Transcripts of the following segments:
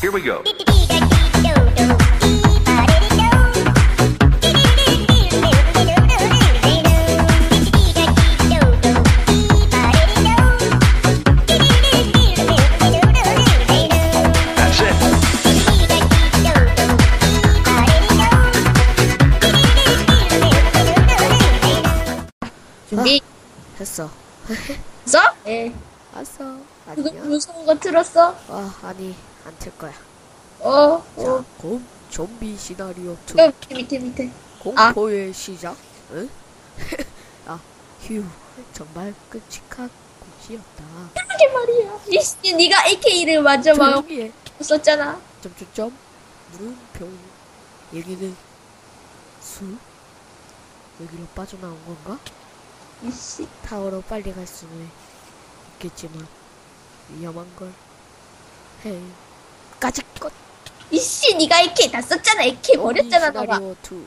Here we go. That's it. 준비 했어. 했어? 예. 알았어. 그거. 무서운 거 틀었어? 아, 아니, 안 틀 거야. 어, 자, 어. 곰, 좀비 시나리오 2. 저 밑에 밑에 밑에. 공포의 시작. 응? 아, 휴. 정말 끔찍한 곳이었다. 그게 말이야. 이씨, 네가 AK를 맞아 막 조용히 해. 썼잖아. 점점점. 물음표. 여기는 수? 여기로 빠져나온 건가? 이씨. 타워로 빨리 갈 수는 있겠지만 위험한 걸. 헤이. 까짓 것. 이씨, 네가 AK 다 썼잖아. AK 버렸잖아, 너가. 시나리오 2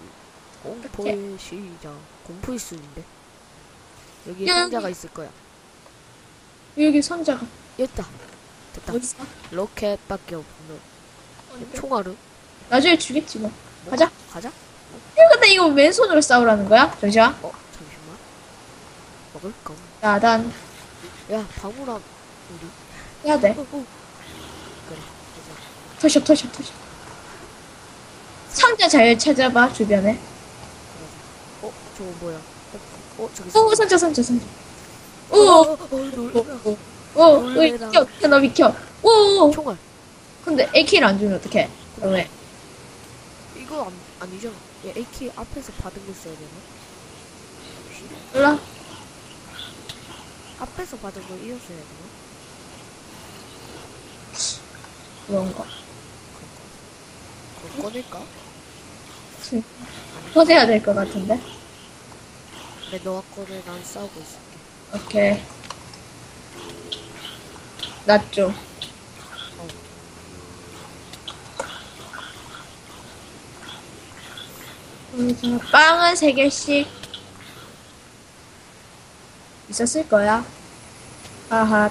공포의 시작 공포의 수인데 여기 여기. 상자가 있을 거야 여기 선자가 여기다 됐다 어딨어? 로켓밖에 없는 총알은 나중에 주겠지 뭐. 가자. 가자 야, 근데 이거 왼손으로 싸우라는 거야? 잠시만. 어 잠시만 먹을 거 야단 야 방울함 우리 해야 돼. 어, 어. 그래 터셔, 터셔, 터셔. 상자 잘 찾아봐, 주변에. 어 저거 뭐야 어, 어 저기 오, 상자, 상자, 상자. 어, 오, 어, 어, 오, 놀래라. 오, 오, 놀래라. 비켜, 비켜, 너 비켜. 오, 오. 총알 근데 AK를 안 주면 어떡해? 왜? 이거 안, 아니잖아 야 AK 앞에서 받은 거 써야 되나? 몰라. 앞에서 받은 거 이어서야 되나? 그런 거. 꺼낼까? 꺼내야 될 것 같은데? 내 너와 꺼내 난 싸우고 있을게 오케이. 낫죠. 여기서 빵은 세 개씩 있었을 거야. 아하.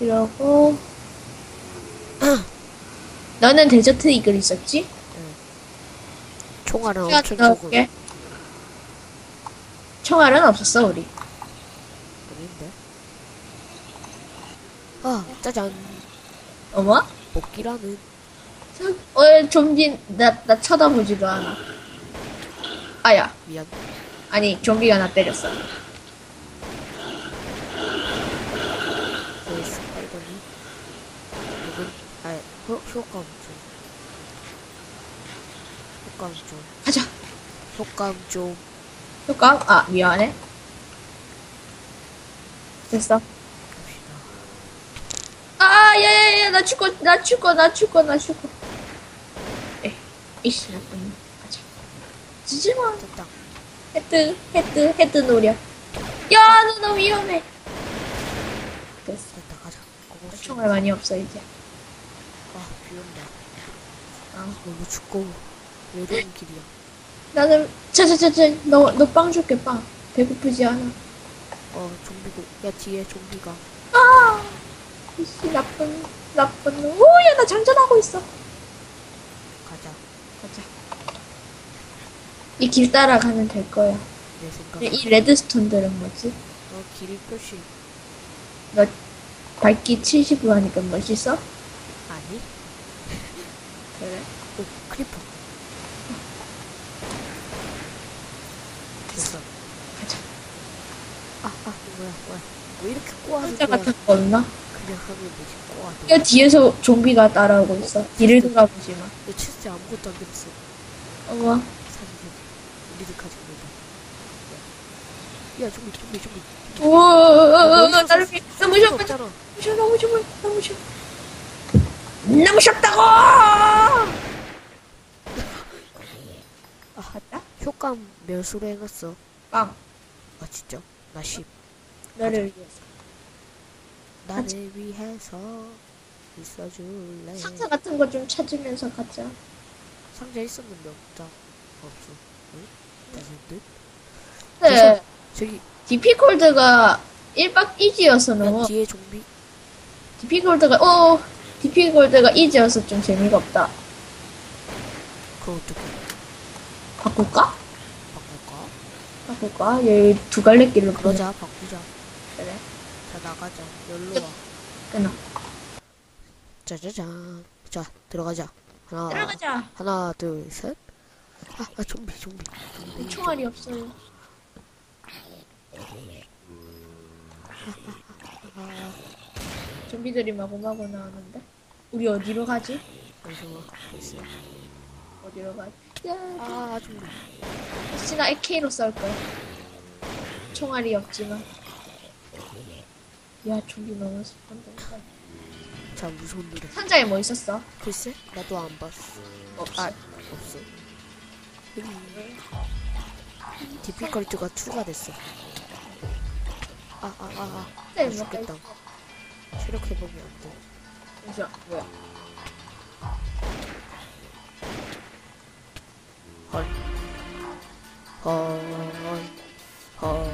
이러고 너는 데저트 이글 있었지? 총알은 시간 엄청 적은 넣을게. 총알은 없었어 우리. 아닌데 아 짜잔 어머? 복귀라는 어, 좀비, 나, 나 쳐다보지도 않아. 아야. 미안 아니, 좀비가 나 때렸어. 그 스파이더니 누군 아 효, 효과음 좀 효과음 좀 가자. 효과음 좀 효과? 아, 미안해. 됐어. 아, 야, 야, 야, 나 죽어, 나 죽어, 나 죽어, 나 죽어. 에, 이씨, 나쁜 놈. 가자. 지지 마. 됐다 헤드, 헤드, 헤드 노려. 야, 너 너무 위험해. 됐어. 됐다 가자 고고씨 총알 많이 없어, 이제. 아 비온다 아. 너무 춥고 외로운 길이야 나는, 자, 자, 자, 자, 너, 너 빵 줄게, 빵. 배고프지 않아. 어 좀비고 야 뒤에 좀비가 아! 이씨, 나쁜, 나쁜 놈. 오, 야, 나 장전하고 있어. 가자 가자. 이 길 따라가면 될 거야. 내 생각 이 레드스톤들은 뭐지? 너 길 표시 너 밝기 70으로 하니까 멋있어? 아니 크리퍼 됐어. 가자. 아 아 뭐야 뭐야. 왜 이렇게 꼬아줄 상자 같은 거 없나? 그냥 하면 되지 꼬아도. 야, 뒤에서 좀비가 따라오고 있어. 뒤를 돌아보지 마. 내 진짜 아무것도 안 됐어. 어머. 사진 사진. 우리들 가지고 있다 야 좀비 좀비 좀비. 우와, 미- 너무 없잖아. 너무 쉬워, 너무 쉬워, 너무 쉬워. 너무 쉽다고! 아, 갔다? 효과음 몇으로 해놨어 빵. 아 진짜 나 10. 너를 위해서. 나를 위해서 있어줄래 상자 같은 거 좀 찾으면서 가자. 상자 있었는데 없다 없어 응? 다섯들 네. 저기 디피콜드가 1박 2지여서 야 너무 뒤에 좀비 DP 골드가, 어, DP 골드가 이지여서 좀 재미가 없다. 그럼 어떻게 바꿀까? 바꿀까? 바꿀까? 얘 두 갈래 길로 그러자 바꾸자. 그래. 자 나가자. 열로 와. 끊어. 짜자잔. 자 들어가자. 하나. 들어가자. 하나 둘 셋. 아, 아 좀비 좀비. 좀비. 총알이 없어요. 좀비들이 마구마구 나오는데? 우리 어디로 가지? 어디로 가지? 야, 아 좀비. 혹시나 AK로 쏠 거야. 총알이 없지만. 야, 좀비 너무 슬픈데. 자 무서운 노래. 상자에 뭐 있었어? 글쎄 나도 안 봤어. 없어. 아 없어. 디피컬트가 2가 됐어. 아 아 아 아 네, 아, 뭐 죽겠다. 체력 회복이 안 돼. 뭐야? 헐. 헐.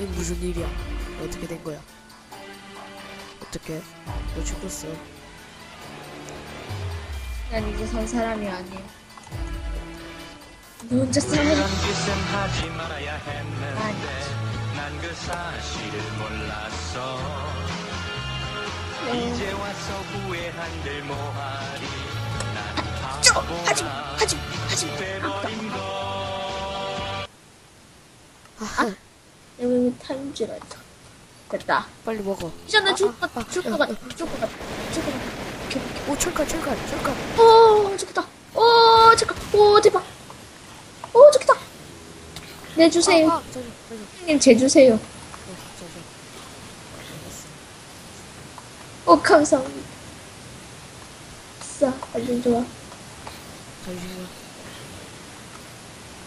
이 무슨 일이야? 어떻게 된 거야? 어떻게? 너 죽었어. 난 이제 산 사람이 아니야. 너 혼자 싸워. 그런 짓은 하지 말아야 했는데 아니지. 난그 사실을 몰랐어 네. 이제 와서 후회한들 뭐하리 난 저, 하지, 하지, 하지. 걸 아, 여기 타임즈가 있다. 됐다. 빨리 먹어. 나 죽을 아, 것 아, 같아. 죽을 것 같아. 죽을 것 같아. 죽을 것 같아. 오케이, 오케이. 오, 철칼, 철칼, 철칼. 오, 죽겠다. 오, 잠깐. 오, 대박. 오, 죽겠다. 내주세요. 아, 아, 저기, 저기. 형님. 어, 저기. 알겠어. 오, 감사합니다. 싸, 완전 좋아.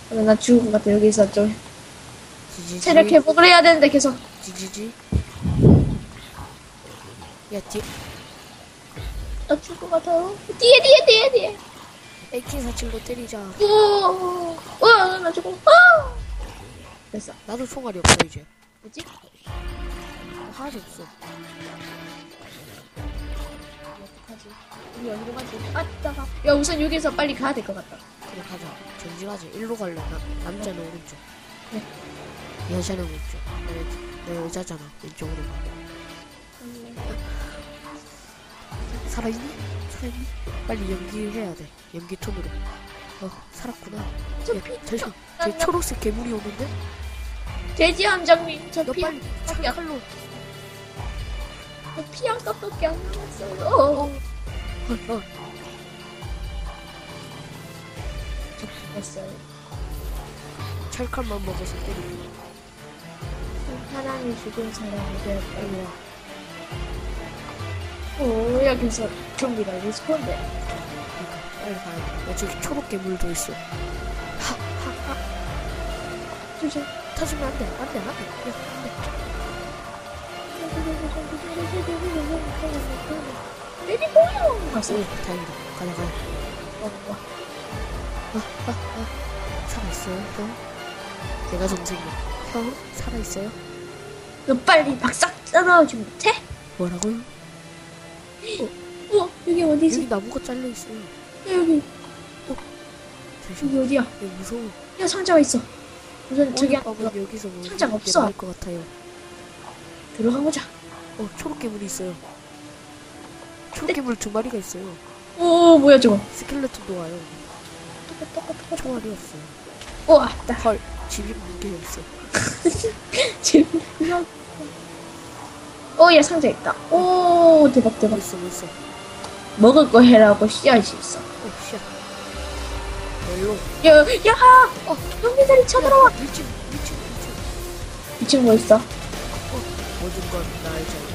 근데 나 죽을 것 같아. 여기서 좀 지지지. 체력 회복을 해야 되는데 계속. 지지지. 야, 뒤, 나 죽을 것 같아요. 뒤에, 뒤에, 뒤에, 뒤에. AK47로 때리자. 오, 오, 나 죽어. 아! 됐어. 나도 총알이 없어, 이제. 뭐지? 하나도 없어. 어떡하지? 우리 어디로 가지? 아, 따가. 야, 우선 여기서 빨리 가야 될 것 같다. 그래, 가자. 전진하자. 일로 갈래. 나, 남자는 오른쪽. 네. 여자는 왼쪽. 나, 여- 나 여자잖아. 왼쪽으로 가. 살아있니? 살아있니? 빨리 연기해야 돼. 연기 톤으로. 어, 살았구나. 저 야, 피, 잠시만. 저 나- 초록색 괴물이 오는데? 돼지 함장님, 저 너 피, 빨리 안- 칼로. 저 피한 값밖에 안 남았어요. 어, 어, 어. 저 죽었어요. 철칼만 먹어서 때리고. 사람이 죽은 사람이 되었다. 빨리 와. 오, 여기서 좀비가 리스폰돼. 그러니까 빨리 가야 돼. 야, 저기 초록 괴물도 있어. 하, 하, 하. 조심. 터지면 안 돼. 안 돼, 안 돼. 야, 안 돼. 레디 보여! 갔어. 오, 다행이다. 가자, 가자. 어, 와. 살아있어요, 형? 내가 정생이야. 형, 살아있어요? 너 빨리 박싹 떨어오지 못해? 뭐라고요? 우와, 여기 어디 있어? 여기 나무가 잘려있어요. 여기, 잠시만. 여기 어디야? 여기 무서워. 야, 상자가 있어. 우선 저기 어, 한 어, 여기서 뭐 상자가 없어. 것 같아요. 들어가 보자. 어, 초록 괴물이 있어요. 괴물 두 마리가 있어요. 오, 뭐야 저거? 스켈레톤도 와요. 총알이 없어요. 오, 왔다. 헐, 집이 문게 없어. 지금. 오, 얘 상자 있다. 오, 대박, 대박. 벌써, 벌써. 먹을 거 해라고 씨앗이 있어. 어, 씨야. 멜로. 야, 야! 어, 좀비들이 쳐들어와. 미친, 미친, 미친. 미친 뭐 있어? 모든 건 나의. 대신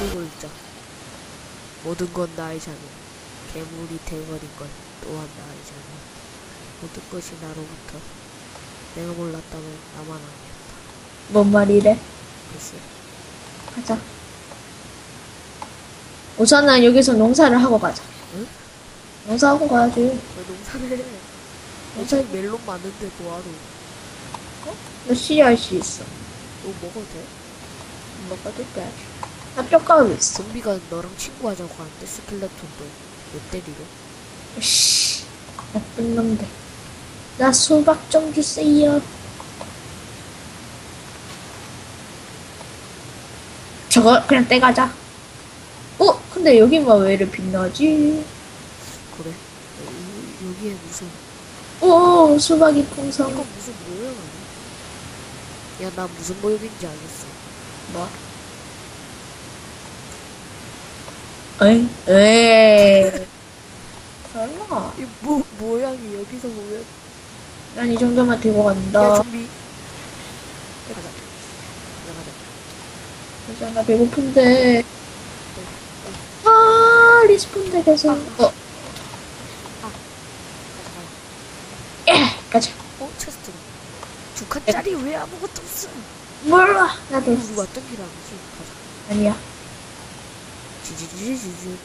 끄고 있자. 모든 건 나의 자유. 괴물이 돼버린 건 또한 나의 자유. 모든 것이 나로부터. 내가 몰랐다면 나만 아니었다. 뭔 말이래? 글쎄. 가자. 우선은 여기서 농사를 하고 가자. 응? 농사하고 가야지. 왜 농사를 해? 어차피 멜론 많은데 뭐하러? 너 씨앗이 있어. 너 먹어도 돼? 먹어도 돼. 나 뼈가루 있어. 좀비가 너랑 친구하자고 하는데 스켈레톤도 못 때리려. 씨, 나쁜 놈들. 나 수박 좀 주세요. 저거 그냥 떼가자. 어? 근데 여기만 왜 이렇게 빛나지? 그래? 여- 여기에 무슨 오, 수박이 풍성. 이건 무슨 모양 아니야? 야, 나 무슨 모양인지 알겠어. 뭐? 에이, 에이. 설마. 이 모, 모양이 여기서 보면. 난 이 정도만 들고 야, 간다. 좀비. 가자. 가자, 가자. 진짜 나 배고픈데. 아, 리스폰 덱에서. 어, 가자, 가자. 예, 가자. 어, 체스트. 두 칸짜리 왜 아무것도 없어? 몰라. 나도 왔던 길 아니지? 가자. 아니야. 지지지지지.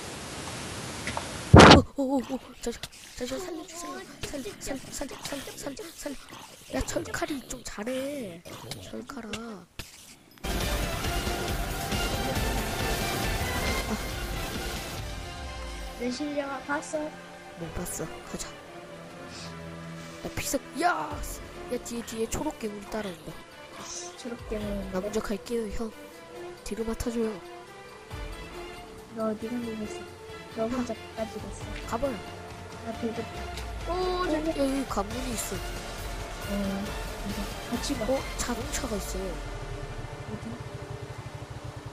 오오오 자자 자자 살려주세요. 살려 살려 살려 살려 살려 살려. 야 철칼이 좀 잘해. 철칼아. 내 실력 봤어. 못 봤어. 가자. 야 피석. 야. 야 뒤에 뒤에 초록 괴물이 따라온다. 저렇게는 나 먼저 갈게요 형. 뒤로 맡아줘요. 너 어디 가겠어? 너 혼자 가지겠어. 가봐요. 나 배고. 오, 어, 저기. 야 여기 관문이 있어. 어, 이제 같이 가. 어 자동차가 있어요. 어디?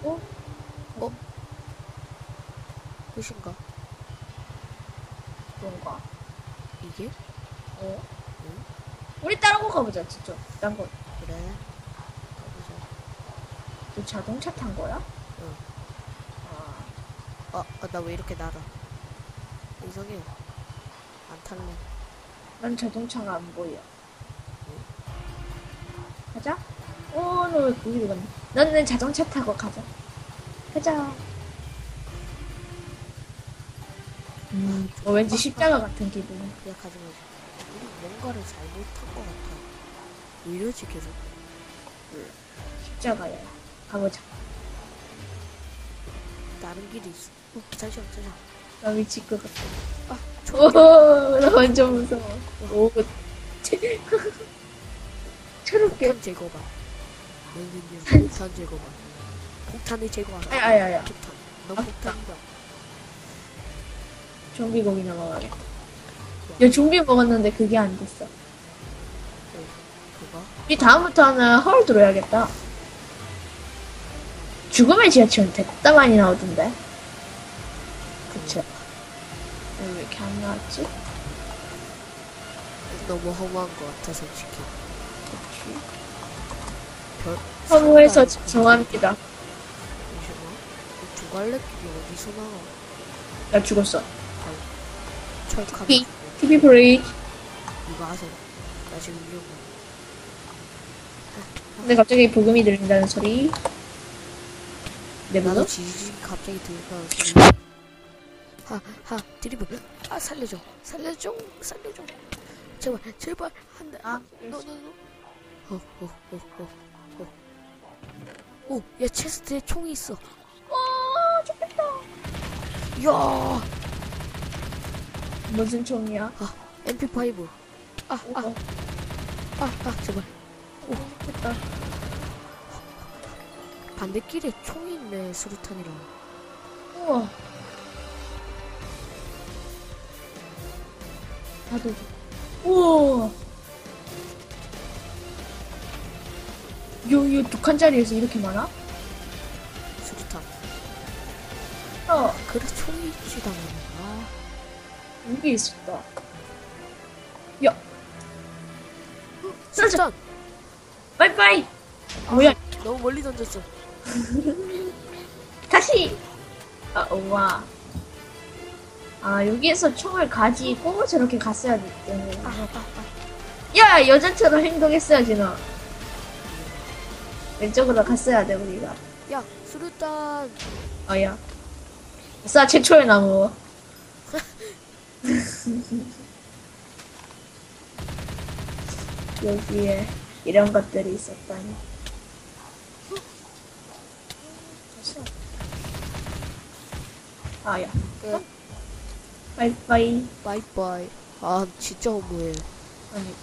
어? 어? 끝인가? 그런가? 이게? 어? 우리 따라고 가보자, 진짜. 딴 거. 그래. 가보자. 너 자동차 탄 거야? 응. 아, 아, 나왜 이렇게 날아? 이상해. 안 탈래. 난 자동차가 안 보여. 가자. 오, 너왜 거기로 갔니? 너는 자동차 타고 가자. 가자. 음, 어, 왠지 십자가 같은 기분이야. 그냥 가지 말자. 우리 뭔가를 잘못한 것 같아. 왜 이러지 계속? 십자가야. 가보자. 다른 길이 있어. 어, 잠시만, 잠시만. 나 미칠 것 같아. 아, 오, 초, 나 완전 무서워. 오, 초록게. 폭탄 제거반. 너는요, 폭탄 제거반. 폭탄을 제거하라. 아야야 야. 폭탄. 넌 아, 폭탄이다. 좀비 고기나 먹어야겠다. 야, 좀비 먹었는데 그게 안 됐어. 그거? 우리 다음부터는 헐 들어야겠다. 죽음의 지하철은 됐다 많이 나오던데. 그쵸. 왜 이렇게 안 나왔지? 너무 허무한 것 같아, 솔직히. 그치. 별. 허무해서 죄송합니다. 잠시만. 이두 갈래길이 어디서 나와? 나 죽었어. 철카. 피. TV 브레이크. 이거 하세요. 나 지금 이러고. 근데 갑자기 복음이 들린다는 소리. 내 나도 복음? 지지직 갑자기 들린다는 소리. 하, 하, 드리블. 아, 살려줘. 살려줘. 살려줘. 제발, 제발. 한 대. 아, 너, 너, 너. 어, 어, 어, 어, 어. 오, 야, 체스트에 총이 있어. 와, 좋겠다. 야 무슨 총이야? 아, MP5. 아, 아, 어, 아, 아, 제발. 좋겠다. 반대길에 총이 있네, 수류탄이랑. 우와. 나도. 우와. 요, 요, 두 칸짜리에서 이렇게 많아? 수류탄. 어, 그래, 총이 있지다, 아, 여기 있었다. 야. 수류탄! 빠이빠이. 뭐야? 너무 멀리 던졌어. 다시. 아, 우와. 아, 여기에서 총을 가지고 저렇게 갔어야 됐네. 아, 아, 아. 야, 여자처럼 행동했어야지, 너. 왼쪽으로 갔어야 돼, 우리가. 야, 수류탄! 어, 야. 싸, 최초의 나무. 여기에 이런 것들이 있었다니. 아야. 끝. 바이바이. 바이바이. 아, 진짜 허무해. 그러니까.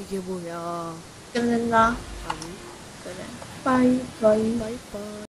이게 뭐야. 끝낸다. 아니, 그래. 바이바이. 바이바이.